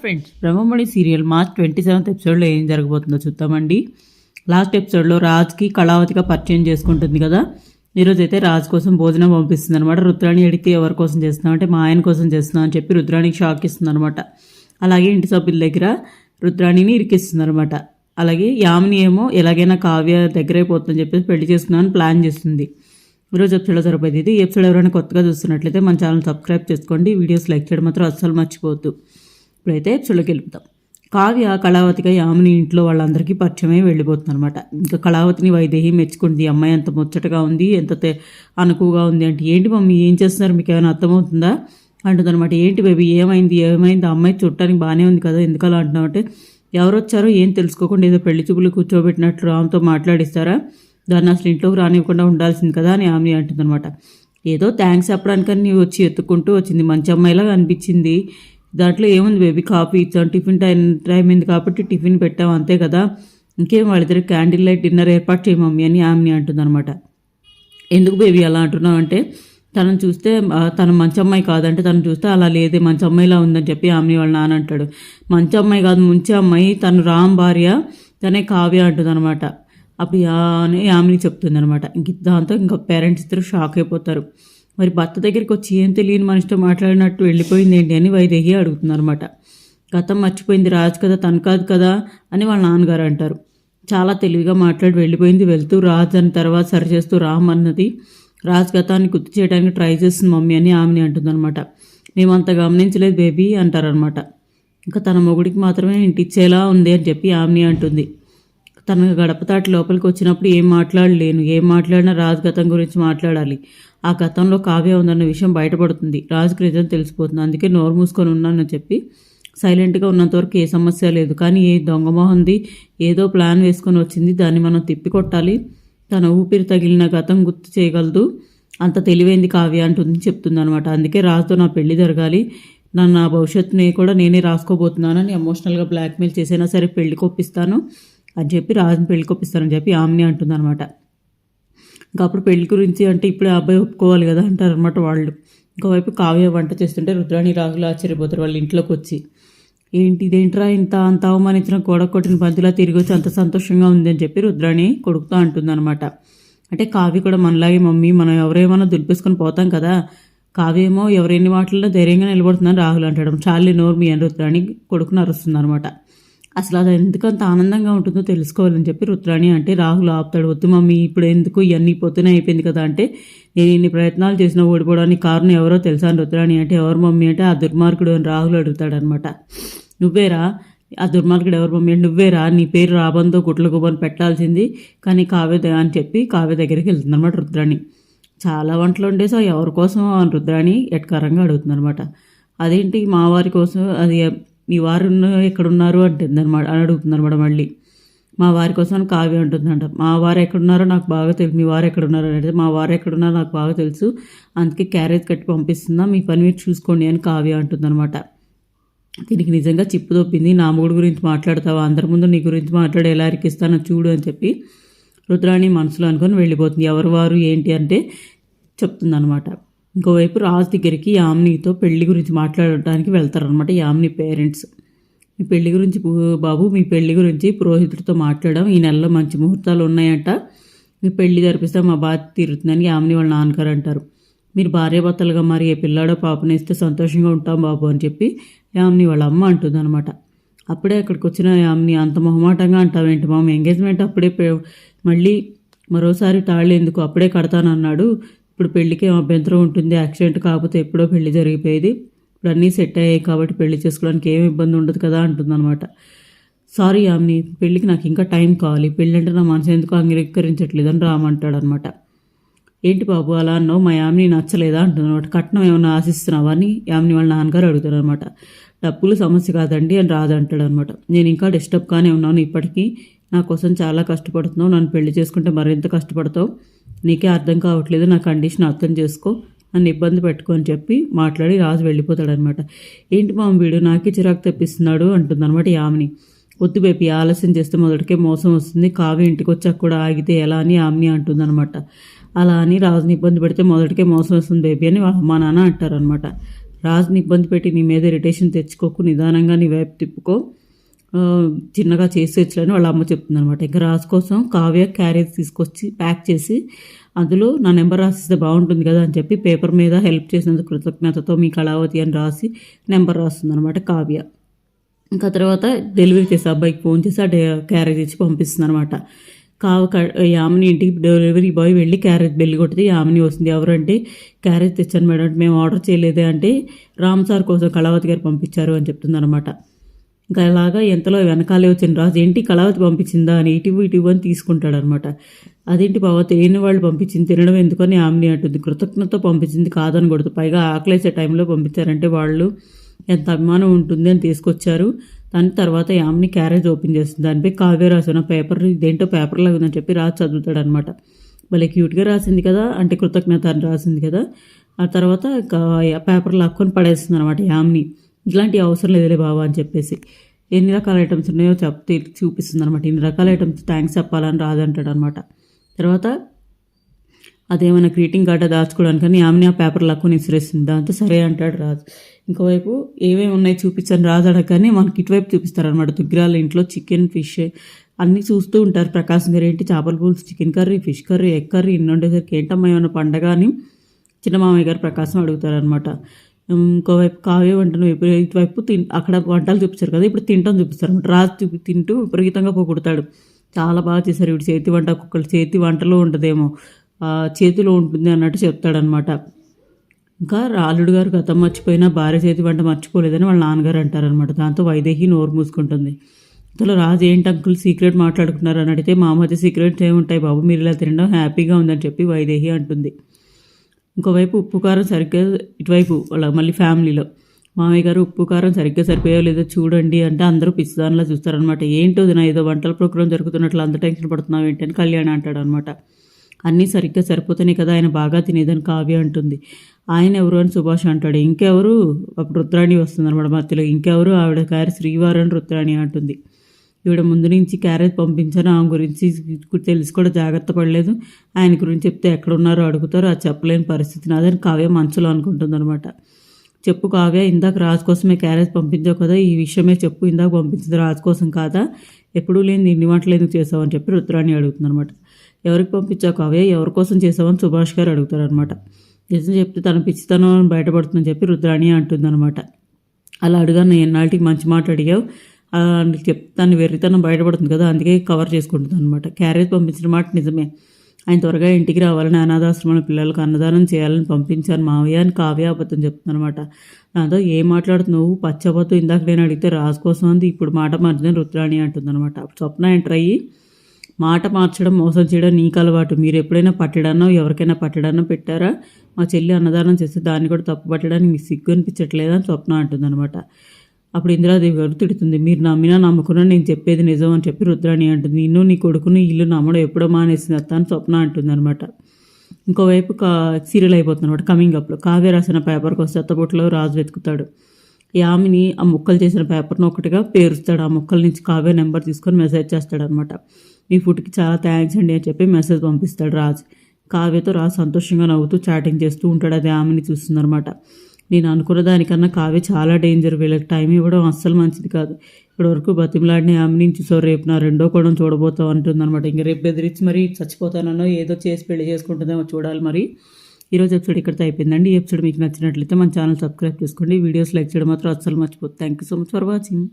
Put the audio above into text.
Friends Brahmamani serial March twenty seventh ఎపిసోడ్లో ఏం జరగబోతుందో చూద్దామండి. లాస్ట్ ఎపిసోడ్లో రాజ్కి కళావతిగా పరిచయం చేసుకుంటుంది కదా. ఈరోజు అయితే రాజ్ కోసం భోజనం పంపిస్తుంది అనమాట రుద్రాణి అడిగితే ఎవరి కోసం చేస్తున్నాం అంటే మా ఆయన కోసం చేస్తున్నాం అని చెప్పి రుద్రాణికి షాక్ ఇస్తుంది అనమాట అలాగే ఇంటి సభ్యుల దగ్గర రుద్రాణిని ఇరికిస్తుంది అనమాట అలాగే యామిని ఏమో ఎలాగైనా కావ్య దగ్గరైపోతుందని చెప్పేసి పెళ్ళి చేస్తున్నామని ప్లాన్ చేస్తుంది. ఈరోజు ఎపిసోడ్లో సరిపోయింది ఇది. ఈ ఎపిసోడ్ ఎవరైనా కొత్తగా చూస్తున్నట్లయితే మన ఛానల్ సబ్స్క్రైబ్ చేసుకోండి. వీడియోస్ లైక్ చేయడం మాత్రం అస్సలు మర్చిపోవద్దు. ఇప్పుడైతే చులకెలుపుతాం కావ్య కళావతిగా యామిని ఇంట్లో వాళ్ళందరికీ పరిచయమై వెళ్ళిపోతుంది అనమాట ఇంకా కళావతిని వైదేహి మెచ్చుకుంది. అమ్మాయి ఎంత ముచ్చటగా ఉంది ఎంత తె- అనుకువగా ఉంది అంటే ఏంటి మమ్మీ ఏం చేస్తున్నారు? మీకు ఏమైనా అర్థమవుతుందా? అంటుందన్నమాట. ఏంటి బేబీ ఏమైంది ఏమైంది? అమ్మాయి చూడటానికి బాగానే ఉంది కదా ఎందుకలా అలా అంటున్నావు? అంటే ఎవరు వచ్చారో ఏం తెలుసుకోకుండా ఏదో పెళ్ళి చూపులు కూర్చోబెట్టినట్లు రామ్తో మాట్లాడిస్తారా? దాన్ని అసలు ఇంట్లోకి రానివ్వకుండా ఉండాల్సింది కదా అని ఆమె అంటుందన్నమాట. ఏదో థ్యాంక్స్ చెప్పడానికని నీవు వచ్చి ఎత్తుకుంటూ వచ్చింది. మంచి అమ్మాయిలాగా అనిపించింది. దాంట్లో ఏముంది బేబీ కాఫీ ఇచ్చాం టిఫిన్ టైం టైం అయింది కాబట్టి టిఫిన్ పెట్టాం అంతే కదా? ఇంకేం వాళ్ళిద్దరు క్యాండిల్ లైట్ డిన్నర్ ఏర్పాటు చేయ మమ్మీ అని ఆమెని అంటుందన్నమాట. ఎందుకు బేబీ అలా అంటున్నావు అంటే తనను చూస్తే తను మంచి అమ్మాయి కాదంటే తను చూస్తే అలా లేదే మంచి అమ్మాయిలా ఉందని చెప్పి ఆమెని వాళ్ళ నాన్న అంటాడు. మంచి అమ్మాయి కాదు ముంచి అమ్మాయి తను రామ్ భార్య తనే కావ్య అంటుందన్నమాట. అప్పుడు అని ఆమెని చెప్తుంది అనమాట ఇంక దాంతో ఇంకా పేరెంట్స్ ఇద్దరు షాక్ అయిపోతారు. మరి భర్త దగ్గరికి వచ్చి ఏం తెలియని మనిషితో మాట్లాడినట్టు వెళ్ళిపోయింది ఏంటి అని వైదేహి అడుగుతున్నారన్నమాట గతం మర్చిపోయింది రాజు కదా తను కాదు కదా అని వాళ్ళ నాన్నగారు అంటారు. చాలా తెలివిగా మాట్లాడి వెళ్ళిపోయింది వెళ్తూ రాజ్ అని తర్వాత సరి చేస్తూ రామ్ అన్నది. రాజ్ గతాన్ని గుర్తు చేయడానికి ట్రై చేస్తుంది మమ్మీ అని ఆమెని అంటుందన్నమాట. మేము అంత గమనించలేదు బేబీ అంటారనమాట ఇంకా తన మొగుడికి మాత్రమే ఇంటిచ్చేలా ఉంది అని చెప్పి ఆమెని అంటుంది. తన గడపతాటి లోపలికి వచ్చినప్పుడు ఏం మాట్లాడలేను ఏం మాట్లాడినా రాజు గతం గురించి మాట్లాడాలి. ఆ గతంలో కావ్య ఉందన్న విషయం బయటపడుతుంది. రాజుకి నిజం తెలిసిపోతుంది. అందుకే నోరు మూసుకొని ఉన్నానని చెప్పి సైలెంట్గా ఉన్నంతవరకు ఏ సమస్య లేదు. కానీ ఏ దొంగమోహంది ఏదో ప్లాన్ వేసుకొని వచ్చింది. దాన్ని మనం తిప్పికొట్టాలి. తన ఊపిరి తగిలిన గతం గుర్తు చేయగలదు. అంత తెలివైంది కావ్య అంటుంది చెప్తుంది అనమాట అందుకే రాజుతో నా పెళ్ళి జరగాలి. నన్ను నా భవిష్యత్తుని కూడా నేనే రాసుకోబోతున్నానని ఎమోషనల్గా బ్లాక్మెయిల్ చేసైనా సరే పెళ్ళి కొప్పిస్తాను అని చెప్పి రాజుని పెళ్ళి కొప్పిస్తానని చెప్పి ఆమెని అంటుంది అనమాట ఇంకా అప్పుడు పెళ్ళి గురించి అంటే ఇప్పుడే అబ్బాయి ఒప్పుకోవాలి కదా అంటారు అనమాట వాళ్ళు. ఇంకోవైపు కావ్య వంట చేస్తుంటే రుద్రాణి రాహులు ఆశ్చర్యపోతారు వాళ్ళ ఇంట్లోకి వచ్చి ఏంటి ఇదేంట్రా ఇంత అంత అవమానించిన గోడ కొట్టిన బంతిలా తిరిగి వచ్చి అంత సంతోషంగా ఉంది అని చెప్పి రుద్రాణి కొడుకుతో అంటుందన్నమాట. అంటే కావ్య కూడా మనలాగే మమ్మీ మనం ఎవరేమన్నా దులిపేసుకొని పోతాం కదా. కావ్యేమో ఎవరెన్ని మాటల్లో ధైర్యంగా నిలబడుతుందని రాహుల్ అంటాడు. చాలే నోరు మీ అని రుద్రాణి కొడుకుని అరుస్తుంది అనమాట అసలు అది ఎందుకు అంత ఆనందంగా ఉంటుందో తెలుసుకోవాలని చెప్పి రుద్రాణి అంటే రాహుల్ ఆపుతాడు వద్దు మమ్మీ ఇప్పుడు ఎందుకు ఇవన్నీ పొద్దున అయిపోయింది కదా అంటే నేను ఇన్ని ప్రయత్నాలు చేసినా ఓడిపోవడానికి కారణం ఎవరో తెలుసా రుద్రాణి అంటే ఎవరు మమ్మీ? అంటే ఆ దుర్మార్గుడు అని రాహుల్ అడుగుతాడు అనమాట నువ్వేరా? ఆ దుర్మార్గుడు ఎవరు మమ్మీ? అంటే నువ్వేరా? నీ పేరు రాబందో గుట్ల గుబని పెట్టాల్సింది కానీ కావ్య అని చెప్పి కావ్య దగ్గరికి వెళ్తుంది అనమాట రుద్రాణి. చాలా వంటలు వండేసా ఎవరి కోసం అని రుద్రాణి ఎట్కారంగా అడుగుతుంది అనమాట అదేంటి మా వారి కోసం అది మీ వారు ఎక్కడున్నారు అంటుందన్నమాట అని అడుగుతుందన్నమాట మళ్ళీ. మా వారి కోసం కావ్య అంటుందంట. మా వారు ఎక్కడున్నారో నాకు బాగా తెలుసు మీ వారు ఎక్కడున్నారో అంటే మా వారు ఎక్కడున్నారో నాకు బాగా తెలుసు. అందుకే క్యారేజ్ కట్టి పంపిస్తుందా మీ పని మీరు చూసుకోండి అని కావ్య అంటుందన్నమాట. దీనికి నిజంగా చిప్పు తొప్పింది నా మూడు గురించి మాట్లాడతావా? అందరి ముందు నీ గురించి మాట్లాడి ఎలా అరికిస్తానో చూడు అని చెప్పి రుద్రాణి మనసులో అనుకొని వెళ్ళిపోతుంది. ఎవరు వారు ఏంటి అంటే చెప్తుందన్నమాట. ఇంకోవైపు రాజు దగ్గరికి యామినితో పెళ్ళి గురించి మాట్లాడటానికి వెళ్తారనమాట యామిని పేరెంట్స్. మీ పెళ్ళి గురించి బాబు మీ పెళ్ళి గురించి పురోహితుడితో మాట్లాడడం ఈ నెలలో మంచి ముహూర్తాలు ఉన్నాయంట. మీ పెళ్ళి జరిపిస్తే మా బాధ తీరుతుందని యామిని వాళ్ళ నాన్నగారు అంటారు. మీరు భార్యాభర్తలుగా మరి ఏ పిల్లాడో పాపనిస్తే సంతోషంగా ఉంటాం బాబు అని చెప్పి యామిని వాళ్ళ అమ్మ అంటుందన్నమాట. అప్పుడే అక్కడికి వచ్చిన యామ్ని అంత మొహమాటంగా అంటావేంటి మామ? ఎంగేజ్మెంట్ అప్పుడే మళ్ళీ మరోసారి తాళ్ళు ఎందుకు? అప్పుడే కడతానన్నాడు. ఇప్పుడు పెళ్ళికి అభ్యంతరం ఉంటుంది యాక్సిడెంట్ కాకపోతే ఎప్పుడో పెళ్ళి జరిగిపోయేది. ఇప్పుడు అన్నీ సెట్ అయ్యాయి కాబట్టి పెళ్ళి చేసుకోవడానికి ఏం ఇబ్బంది ఉండదు కదా అంటుందన్నమాట. సారీ యామిని పెళ్ళికి నాకు ఇంకా టైం కావాలి. పెళ్ళి అంటే నా మనసు ఎందుకు అంగీకరించట్లేదు అని రామంటాడు అనమాట ఏంటి బాబు అలా అన్నావు? మా యామిని నచ్చలేదా? అంటుందన్నమాట. కట్నం ఏమైనా ఆశిస్తున్నావా? అని యామిని వాళ్ళ నాన్నగారు అడుగుతారు అనమాట డబ్బులు సమస్య కాదండి అని రాదంటాడనమాట అనమాట నేను ఇంకా డిస్టర్బ్గానే ఉన్నాను ఇప్పటికీ. నా కోసం చాలా కష్టపడుతున్నావు. నన్ను పెళ్ళి చేసుకుంటే మరింత కష్టపడతావు. నీకే అర్థం కావట్లేదు నా కండిషన్ అర్థం చేసుకో నన్ను ఇబ్బంది పెట్టుకొని చెప్పి మాట్లాడి రాజు వెళ్ళిపోతాడనమాట. ఏంటి మా వీడు? నాకే చిరాకు తెప్పిస్తున్నాడు అంటుందన్నమాట యామిని వద్దు బేబీ ఆలస్యం చేస్తే మొదటికే మోసం వస్తుంది కావ్య ఇంటికి వచ్చాక కూడా ఆగితే ఎలా అని ఆమెని అంటుందన్నమాట అలా అని రాజుని ఇబ్బంది పెడితే మొదటికే మోసం వస్తుంది బేబీ అని వాళ్ళ అమ్మా నాన్న అంటారనమాట. రాజుని ఇబ్బంది పెట్టి నీ మీద ఇరిటేషన్ తెచ్చుకోకు నిదానంగా నీ వైపు తిప్పుకో. చిన్నగా చేసి వచ్చాను వాళ్ళ అమ్మ చెప్తుంది అనమాట ఇంకా రాజు కోసం కావ్య క్యారేజ్ తీసుకొచ్చి ప్యాక్ చేసి అందులో నా నెంబర్ రాసిస్తే బాగుంటుంది కదా అని చెప్పి పేపర్ మీద హెల్ప్ చేసినందుకు కృతజ్ఞతతో మీ కళావతి అని రాసి నెంబర్ రాస్తుంది అనమాట కావ్య. ఇంకా తర్వాత డెలివరీ చేసే అబ్బాయికి ఫోన్ చేసి ఆ డే- క్యారేజ్ ఇచ్చి పంపిస్తుంది అనమాట కావ యామిని ఇంటికి డెలివరీ బాయ్ వెళ్ళి క్యారేజ్ బెల్లి కొట్టితే యామిని వస్తుంది. ఎవరంటే క్యారేజ్ తెచ్చాను మేడం మేము ఆర్డర్ చేయలేదే అంటే రామ్ సార్ కోసం కళావతి గారు పంపించారు అని చెప్తుంది అనమాట అలాగా ఎంతలో వెనకాలే వచ్చిన రాజు ఏంటి కళావతి పంపించిందా? అని ఇటు ఇటు అని తీసుకుంటాడు అనమాట అదేంటి బావ తెలియని వాళ్ళు పంపించింది తినడం ఎందుకని ఆమెని? అంటుంది. కృతజ్ఞత పంపించింది కాదని కొడుతు పైగా ఆకలేసే టైంలో పంపించారంటే వాళ్ళు ఎంత అభిమానం ఉంటుంది అని తీసుకొచ్చారు. దాని తర్వాత యామ్ని క్యారేజ్ ఓపెన్ చేస్తుంది. దానిపై కావ్య రాసిన పేపర్ ఇదేంటో పేపర్లో ఉందని చెప్పి రాజు చదువుతాడు అనమాట భలే క్యూట్గా రాసింది కదా అంటే కృతజ్ఞత అని రాసింది కదా. ఆ తర్వాత ఇంకా పేపర్ లాక్కొని పడేస్తుంది అనమాట యామ్ని ఇలాంటి అవసరం లేదులే బాబా అని చెప్పేసి. ఎన్ని రకాల ఐటమ్స్ ఉన్నాయో చెప్తే చూపిస్తుంది అనమాట ఇన్ని రకాల ఐటమ్స్ థ్యాంక్స్ చెప్పాలని రాదంటాడు అనమాట తర్వాత అదేమైనా గ్రీటింగ్ కార్డు దాచుకోవడానికని ఆమెని ఆ పేపర్ లాక్కొని ఇసిరేస్తుంది దాంతో సరే అంటాడు రాజు. ఇంకోవైపు ఏమేమి ఉన్నాయి చూపించని రాజు అడగగానే మనకి ఇటువైపు చూపిస్తారనమాట దుగ్గిరాల ఇంట్లో చికెన్ ఫిష్ అన్నీ చూస్తూ ఉంటారు ప్రకాశం గారు. ఏంటి చేపల పులుసు chicken curry fish curry egg curry ఇన్ని ఉండేసరికి ఏంటమ్మా ఏమైనా పండగ అని చిన్న మామయ్య గారు ప్రకాశం అడుగుతారనమాట ఇంకోవైపు కావ్య వంటను ఇటువైపు తిన్ అక్కడ వంటలు చూపిస్తారు కదా ఇప్పుడు తింటాం చూపిస్తారు. అనమాట రాజు చూపి తింటూ విపరీతంగా పోగొడతాడు చాలా బాగా చేశారు ఇప్పుడు చేతి వంట ఒక్కొక్కరు చేతి వంటలో ఉంటుందేమో. చేతిలో ఉంటుంది అన్నట్టు చెప్తాడనమాట ఇంకా రాలుడు గారు గతం మర్చిపోయినా భార్య చేతి వంట మర్చిపోలేదని వాళ్ళ నాన్నగారు అంటారనమాట దాంతో వైదేహి నోరు మూసుకుంటుంది. అసలు రాజు ఏంటి అంకుల్ సీక్రెట్ మాట్లాడుకున్నారు అని అడిగితే మా మధ్య సీక్రెట్స్ ఏముంటాయి బాబు? మీరు ఇలా తినడం హ్యాపీగా ఉందని చెప్పి వైదేహి అంటుంది. ఇంకోవైపు ఉప్పు కారం సరిగ్గా ఇటువైపు వాళ్ళ మళ్ళీ ఫ్యామిలీలో. మామయ్య గారు ఉప్పు కారం సరిగ్గా సరిపోయో లేదో చూడండి అంటే అందరూ పిచ్చిదానిలా చూస్తారనమాట ఏంటో నా ఏదో వంటల ప్రోగ్రాం జరుగుతున్నట్లు అంత టెన్షన్ పడుతున్నావు ఏంటని కళ్యాణ్ అంటాడు అనమాట అన్నీ సరిగ్గా సరిపోతున్నాయి కదా ఆయన బాగా తినేదని కావ్య అంటుంది. ఆయన ఎవరు అని సుభాష్ అంటాడు. ఇంకెవరు? అప్పుడు రుద్రాణి వస్తుంది అనమాట మధ్యలో. ఇంకెవరు? ఆవిడ గారి శ్రీవారు అని రుద్రాణి అంటుంది. ఈవిడ ముందు నుంచి క్యారేజ్ పంపించాను. ఆమె గురించి తెలిసి కూడా జాగ్రత్త పడలేదు. ఆయన గురించి చెప్తే ఎక్కడ ఉన్నారో అడుగుతారో. అది చెప్పలేని పరిస్థితి. నాదని కావ్య మనసులో అనుకుంటుంది అనమాట చెప్పు కావ్య ఇందాక రాజు కోసమే క్యారేజ్ పంపించావు కదా ఈ విషయమే చెప్పు. ఇందాక పంపించింది రాజు కోసం కాదా? ఎప్పుడూ లేని ఇన్ని వంటలు ఎందుకు చేసావు అని చెప్పి రుద్రాణి అడుగుతుంది అనమాట ఎవరికి పంపించావు కావ్య? ఎవరి కోసం చేసావని సుభాష్ గారు అడుగుతారు అనమాట నిజం చెప్తే తన పిచ్చితనం బయటపడుతుందని చెప్పి రుద్రాణి అంటుందన్నమాట. అలా అడుగా నేను ఎన్నాళ్ళకి మంచి మాట అడిగావు? నీకు చెప్తాను వెర్రితనం బయటపడుతుంది కదా అందుకే కవర్ చేసుకుంటుంది అనమాట క్యారేజ్ పంపించిన మాట నిజమే. ఆయన త్వరగా ఇంటికి రావాలని అనాథాశ్రమంలో పిల్లలకు అన్నదానం చేయాలని పంపించాను మావయ్య అని కావ్య అబద్ధం చెప్తుంది అనమాట దాంతో ఏం మాట్లాడుతున్నావు? పచ్చబద్దు ఇందాక నేను అడిగితే రాజు కోసం అంది. ఇప్పుడు మాట మార్చిందని రుద్రాణి అంటుంది అనమాట స్వప్న ఎంటర్ అయ్యి మాట మార్చడం మోసం చేయడం నీకు అలవాటు. మీరు ఎప్పుడైనా పట్టడానో ఎవరికైనా పట్టడానో పెట్టారా? మా చెల్లి అన్నదానం చేస్తే దాన్ని కూడా తప్పు పట్టడానికి మీకు సిగ్గు అనిపించట్లేదని అని స్వప్న అంటుందన్నమాట అప్పుడు ఇందిరాదేవి గారు తిడుతుంది మీరు నమ్మినా నమ్మకున్నా నేను చెప్పేది నిజం అని చెప్పి రుద్రాణి అంటుంది. నిన్ను నీ కొడుకుని ఇల్లు నమ్మడం ఎప్పుడో మానేసింది అత్త అని స్వప్న అంటుందన్నమాట. ఇంకోవైపు కా సీరియల్ అయిపోతుంది కమింగ్ అప్లో కావ్య రాసిన పేపర్కి వస్తే అత్తబొట్లో రాజు వెతుకుతాడు. యామిని ఆ ముక్కలు చేసిన పేపర్ను ఒకటిగా పేరుస్తాడు. ఆ ముక్కల నుంచి కావ్య నెంబర్ తీసుకొని మెసేజ్ చేస్తాడు అనమాట మీ ఫుడ్కి చాలా థ్యాంక్స్ అండి అని చెప్పి మెసేజ్ పంపిస్తాడు రాజు. కావ్యతో రాజు సంతోషంగా నవ్వుతూ చాటింగ్ చేస్తూ ఉంటాడు. అది ఆమెని చూస్తుందన్నమాట. నేను అనుకున్న దానికన్నా కావే చాలా డేంజర్ వీళ్ళకి టైం ఇవ్వడం అస్సలు మంచిది కాదు. ఇప్పటివరకు బతిమలాడిని ఆమె నుంచి సో రేపు నా రెండో కూడా చూడబోతావు అంటుందన్నమాట. ఇంక రేపు బెదిరించి మరి చచ్చిపోతానో ఏదో చేసి పెళ్ళి చేసుకుంటుందేమో చూడాలి మరి. ఈరోజు ఎపిసోడ్ ఇక్కడితో అయిపోయిందండి. ఈ ఎపిసోడ్ మీకు నచ్చినట్లయితే మన ఛానల్ సబ్స్క్రైబ్ చేసుకోండి. వీడియోస్ లైక్ చేయడం మాత్రం అస్సలు మర్చిపోతుంది thank you so much for watching